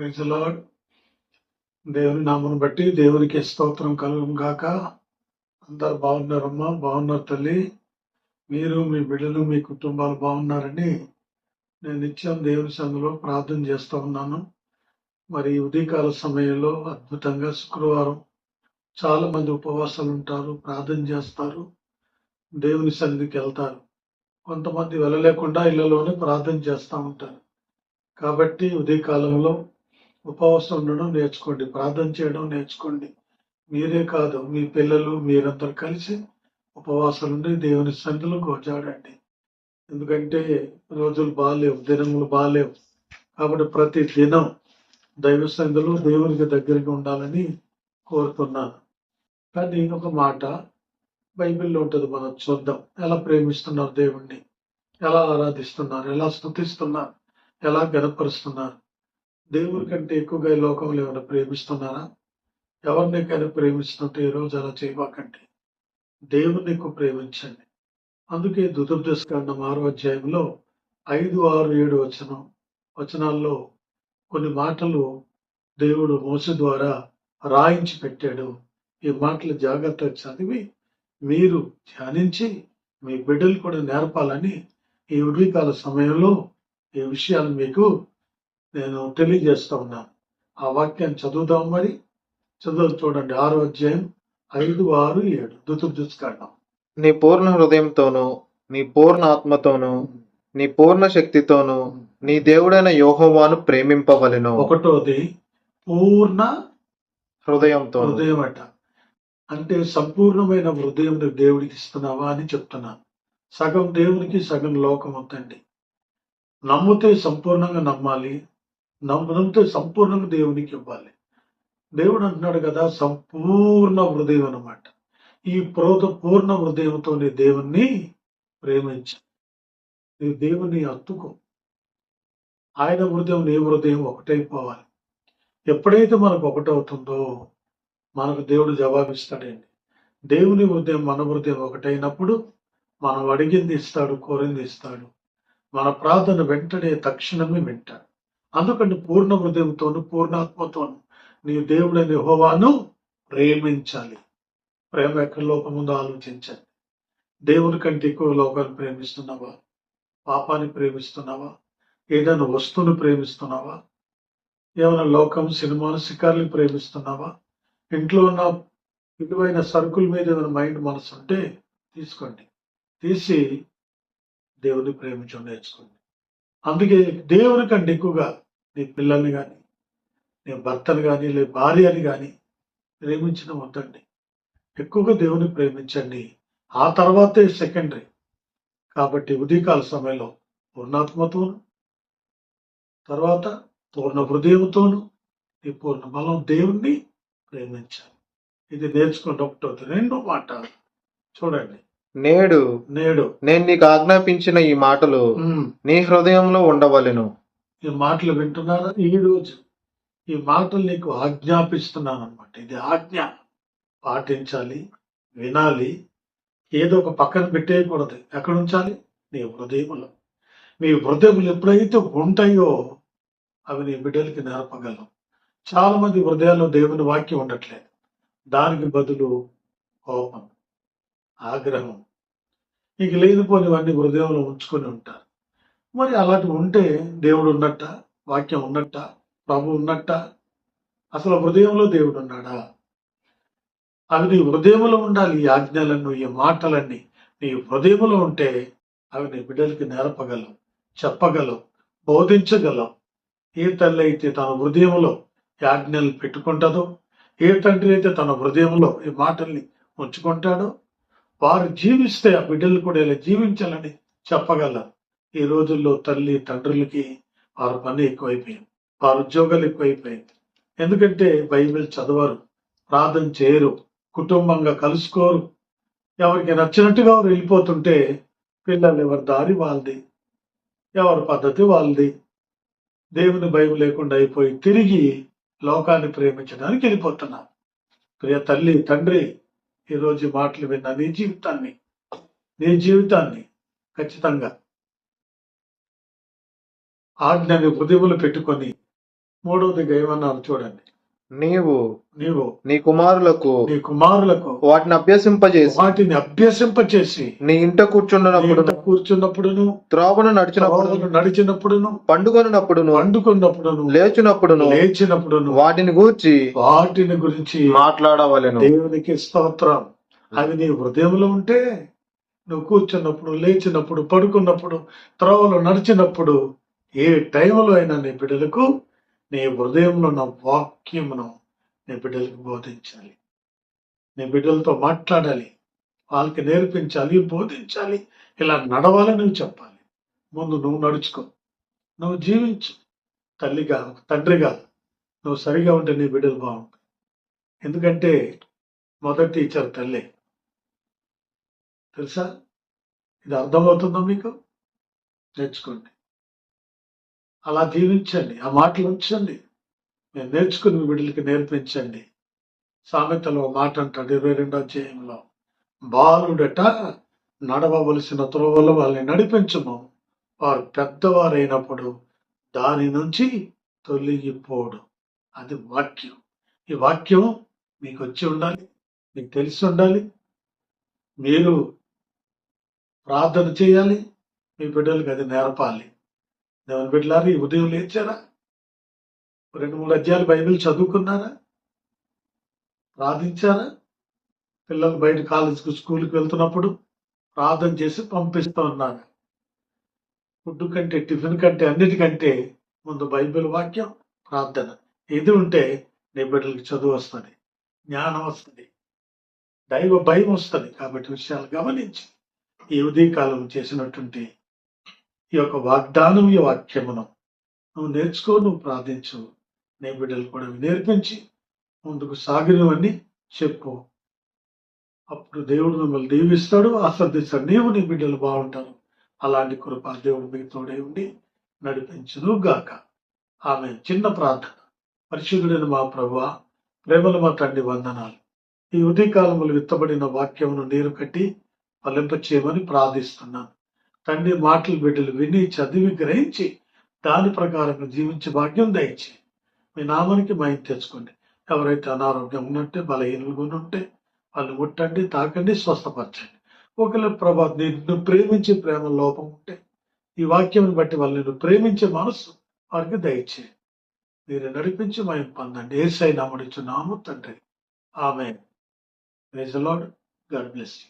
Praise lord దేవుని నామను బట్టి దేవునికి స్తోత్రం కలుగును గాక. అందరు బాగున్నారమ్మా బాగున్నారు తల్లి. మీరు మీ బిడ్డలు మీ కుటుంబాలు బాగున్నారని నేను నిత్యం దేవుని సంఘంలో ప్రార్థన చేస్తూ ఉన్నాను. మరి ఉదయకాల సమయంలో అద్భుతంగా శుక్రవారం చాలా మంది ఉపవాసాలు ఉంటారు ప్రార్థన చేస్తారు దేవుని సన్నిధికి వెళ్తారు. కొంతమంది వెళ్ళలేకుండా ఇళ్ళలోనే ప్రార్థన చేస్తూ ఉంటారు. కాబట్టి ఉదయకాలంలో ఉపవాసం ఉండడం నేర్చుకోండి. ప్రార్థన చేయడం నేర్చుకోండి. మీరే కాదు మీ పిల్లలు మీరందరూ కలిసి ఉపవాసం ఉండి దేవుని సన్నిధిలో గోచాడండి ఎందుకంటే రోజులు బాగాలేవు దినములు బాగాలేవు కాబట్టి ప్రతి దినం దైవ సన్నిధిలో దేవునికి దగ్గరగా ఉండాలని కోరుతున్నాను. కానీ ఒక మాట బైబిల్లో ఉంటుంది మనం చూద్దాం. ఎలా ప్రేమిస్తున్నారు దేవుణ్ణి? ఎలా ఆరాధిస్తున్నారు? ఎలా స్థుతిస్తున్నారు? ఎలా గనపరుస్తున్నారు దేవుని కంటే ఎక్కువగా ఈ లోకంలో ఏమైనా ప్రేమిస్తున్నారా? ఎవరినికైనా ప్రేమిస్తుంటే ఈ రోజు అలా చేయబాకండి. దేవుని ఎక్కువ ప్రేమించండి. అందుకే దుర్దశకాండం ఆరో అధ్యాయంలో ఐదు ఆరు ఏడు వచనం వచనాల్లో కొన్ని మాటలు దేవుడు మోస ద్వారా రాయించి పెట్టాడు. ఈ మాటలు జాగ్రత్తగా చదివి మీరు ధ్యానించి మీ బిడ్డలు కూడా నేర్పాలని ఈ ఉదయకాల సమయంలో ఈ విషయాలు మీకు నేను తెలియజేస్తా ఉన్నాను. ఆ వాక్యాన్ని చదువుదాం మరి. చదువు చూడండి. ఆరో అధ్యాయం ఐదు ఆరు ఏడు. దుతుర్దుస్కాండం నీ పూర్ణ హృదయంతోనూ నీ పూర్ణ ఆత్మతోనూ నీ పూర్ణ శక్తితోనూ నీ దేవుడైన యోహోవాను ప్రేమింపవలెను. ఒకటోది పూర్ణ హృదయంతో హృదయం అట అంటే సంపూర్ణమైన హృదయం నువ్వు దేవుడికి ఇస్తున్నావా అని చెప్తున్నాను సగం దేవునికి సగం లోకం వద్దండి. నమ్మితే సంపూర్ణంగా నమ్మాలి. నమ్మడంతో సంపూర్ణంగా దేవునికి ఇవ్వాలి. దేవుడు అంటున్నాడు కదా సంపూర్ణ హృదయం అన్నమాట. ఈ ప్రోత పూర్ణ హృదయంతో నీ దేవుణ్ణి ప్రేమించు. నీ దేవుని అత్తుకో ఆయన హృదయం నీ హృదయం ఒకటైపోవాలి. ఎప్పుడైతే మనకు ఒకటవుతుందో మనకు దేవుడు జవాబిస్తాడండి. దేవుని హృదయం మన హృదయం ఒకటైనప్పుడు మనం అడిగింది ఇస్తాడు కోరింది ఇస్తాడు. మన ప్రార్థన వెంటనే తక్షణమే వింటాడు. అందుకని పూర్ణ హృదయంతోను పూర్ణాత్మతోను నీ దేవుడైన హోవాను ప్రేమించాలి. ప్రేమ ఎక్కడ లోపం ఆలోచించండి. దేవుని కంటే ఎక్కువ లోకాన్ని ప్రేమిస్తున్నావా? పాపాన్ని ప్రేమిస్తున్నావా? ఏదైనా వస్తువుని ప్రేమిస్తున్నావా? ఏమైనా లోకం సినిమాలు శిఖర్లు ప్రేమిస్తున్నావా? ఇంట్లో ఉన్న విలువైన సరుకుల మీద ఏమైనా మైండ్ మనసు ఉంటే తీసుకోండి. తీసి దేవుని ప్రేమించడం నేర్చుకోండి. అందుకే దేవుని కంటే ఎక్కువగా నీ పిల్లల్ని కానీ నీ భర్తను కానీ లే భార్యని కానీ ప్రేమించడం వద్దండి. ఎక్కువగా దేవుని ప్రేమించండి. ఆ తర్వాతే సెకండరీ. కాబట్టి ఉదయకాల సమయంలో పూర్ణాత్మతోను తర్వాత పూర్ణ హృదయంతోను ఈ పూర్ణ బలం దేవుణ్ణి ప్రేమించాలి. ఇది నేర్చుకున్న ఒకటో రెండో మాట చూడండి. నేడు నేడు నేను నీకు ఆజ్ఞాపించిన ఈ మాటలు నీ హృదయంలో ఉండవలెను. ఈ మాటలు వింటున్నారా? ఈ రోజు ఈ మాటలు నీకు ఆజ్ఞాపిస్తున్నాను అనమాట ఇది ఆజ్ఞ. పాటించాలి వినాలి. ఏదో ఒక పక్కన పెట్టేయకూడదు. ఎక్కడ ఉంచాలి? నీ హృదయములో మీ హృదయములు ఎప్పుడైతే ఉంటాయో అవి నీ బిడ్డలకి నేర్పగలవు. చాలా మంది హృదయాల్లో దేవుని వాక్యం ఉండట్లేదు. దానికి బదులు కోపం. ఆగ్రహం. ఇక లేనిపోనివన్నీ హృదయంలో ఉంచుకొని ఉంటారు. మరి అలాంటివి ఉంటే దేవుడు ఉన్నట్ట? వాక్యం ఉన్నట్ట? ప్రభు ఉన్నట్ట? అసలు హృదయంలో దేవుడు ఉన్నాడా? అవి నీ హృదయంలో ఉండాలి ఈ ఆజ్ఞలన్నీ ఈ మాటలన్నీ. నీ హృదయంలో ఉంటే అవి నీ బిడ్డలకి నేర్పగలవు చెప్పగలవు బోధించగలవు. ఏ తల్లి అయితే తన హృదయంలో యాజ్ఞలు పెట్టుకుంటుందో ఏ తండ్రి అయితే తన హృదయంలో ఈ మాటల్ని ఉంచుకుంటాడో వారు జీవిస్తే ఆ బిడ్డలు కూడా ఇలా జీవించాలని చెప్పగలరు. ఈ రోజుల్లో తల్లి తండ్రులకి వారి పని ఎక్కువైపోయింది. వారి ఉద్యోగాలు ఎక్కువైపోయింది. ఎందుకంటే బైబిల్ చదవరు ప్రార్థన చేయరు కుటుంబంగా కలుసుకోరు. ఎవరికి నచ్చినట్టుగా వారు వెళ్ళిపోతుంటే పిల్లలు ఎవరి దారి వాళ్ళది ఎవరి పద్ధతి వాళ్ళది. దేవుని భయం లేకుండా అయిపోయి తిరిగి లోకాన్ని ప్రేమించడానికి వెళ్ళిపోతున్నారు. ప్రియ తల్లి తండ్రి ఈరోజు మాటలు విన్న నీ జీవితాన్ని నీ జీవితాన్ని ఖచ్చితంగా ఆజ్ఞని హృదయములు పెట్టుకొని మూడవదిగా ఏమన్నారు చూడండి. నీవు నీవు నీ కుమారులకు నీ కుమారులకు వాటిని అభ్యసింపజేసి వాటిని అభ్యసింపచేసి నీ ఇంట కూర్చుండనప్పుడు కూర్చున్నప్పుడును త్రోవను నడిచినప్పుడు నడిచినప్పుడును పండుకొనినప్పుడును వండుకున్నప్పుడును లేచినప్పుడును లేచినప్పుడును. వాటిని గూర్చి వాటిని గురించి మాట్లాడవలెను. దేవునికి స్తోత్రం. అవి నీ హృదయంలో ఉంటే నువ్వు కూర్చున్నప్పుడు లేచినప్పుడు పడుకున్నప్పుడు త్రోవలో నడిచినప్పుడు ఏ టైంలో అయినా నీ బిడ్డలకు నీ హృదయంలో ఉన్న వాక్యమును నీ బిడ్డలకు బోధించాలి. నీ బిడ్డలతో మాట్లాడాలి. వాళ్ళకి నేర్పించాలి బోధించాలి ఇలా నడవాలి నువ్వు చెప్పాలి. ముందు నువ్వు నడుచుకో. నువ్వు జీవించు. తల్లిగా తండ్రిగా నువ్వు సరిగా ఉంటే నీ బిడ్డలు బాగుంటాయి. ఎందుకంటే మొదటి టీచర్ తల్లి. తెలుసా? ఇది అర్థమవుతుందో మీకు? నేర్చుకోండి. అలా దీవించండి ఆ మాటలు ఉంచండి మేము నేర్చుకుని మీ బిడ్డలకి నేర్పించండి. సామెతలో మాట అంటాడు ఇరవై రెండో అధ్యాయంలో. బాలుడట నడవవలసిన త్రోవలో వాళ్ళని నడిపించము. వారు పెద్దవారైనప్పుడు దాని నుంచి తొలగిపోడు. అది వాక్యం. ఈ వాక్యం మీకు వచ్చి ఉండాలి మీకు తెలిసి ఉండాలి. మీరు ప్రార్థన చేయాలి మీ బిడ్డలకు అది నేర్పాలి. దేవుని బిడ్డలారు ఈ ఉదయం లేచారా? రెండు మూడు అధ్యాయులు బైబిల్ చదువుకున్నారా? ప్రార్థించారా? పిల్లలు బయట కాలేజీకి స్కూల్కి వెళ్తున్నప్పుడు ప్రార్థన చేసి పంపిస్తూ ఉన్నాను. ఫుడ్ కంటే టిఫిన్ కంటే అన్నిటికంటే ముందు బైబిల్ వాక్యం ప్రార్థన. ఇది ఉంటే నీ బిడ్డలకి చదువు వస్తుంది జ్ఞానం వస్తుంది దైవ భయం వస్తుంది కాబట్టి విషయాలు గమనించి ఈ ఉదయకాలం చేసినటువంటి ఈ యొక్క వాగ్దానం ఈ వాక్యమును నువ్వు నేర్చుకో నువ్వు ప్రార్థించు. నీ బిడ్డలు కూడా నేర్పించి ముందుకు సాగినవన్నీ చెప్పు. అప్పుడు దేవుడు మిమ్మల్ని దీవిస్తాడు ఆస్వాదిస్తాడు. నీవు నీ బిడ్డలు బాగుంటారు. అలాంటి కృప దేవుడు మీతోడే ఉండి నడిపించును గాక. ఆమె చిన్న ప్రార్థన. పరిశుద్ధుడైన మా ప్రభు ప్రేమల మా తండ్రి వందనాలు. ఈ ఉదయకాలములు విత్తబడిన వాక్యమును నీరు కట్టి ఫలింపచేయమని ప్రార్థిస్తున్నాను. తండ్రి మాటలు బిడ్డలు విని చదివి గ్రహించి దాని ప్రకారం జీవించే భాగ్యం దయచే మీ నామానికి మయం తెచ్చుకోండి. ఎవరైతే అనారోగ్యం ఉన్నట్టే బలహీనలుగా ఉంటే వాళ్ళు ముట్టండి తాకండి స్వస్థపరచండి. ఒకవేళ ప్రభా నిన్ను ప్రేమించే ప్రేమ లోపం ఉంటే ఈ వాక్యం బట్టి వాళ్ళు నిన్ను ప్రేమించే మనసు వారికి దయచేయండి. మీరు నడిపించి మేము పొందండి. ఏసై నామడిచు నాము తండ్రి. ఆమె praise Lord. God bless you.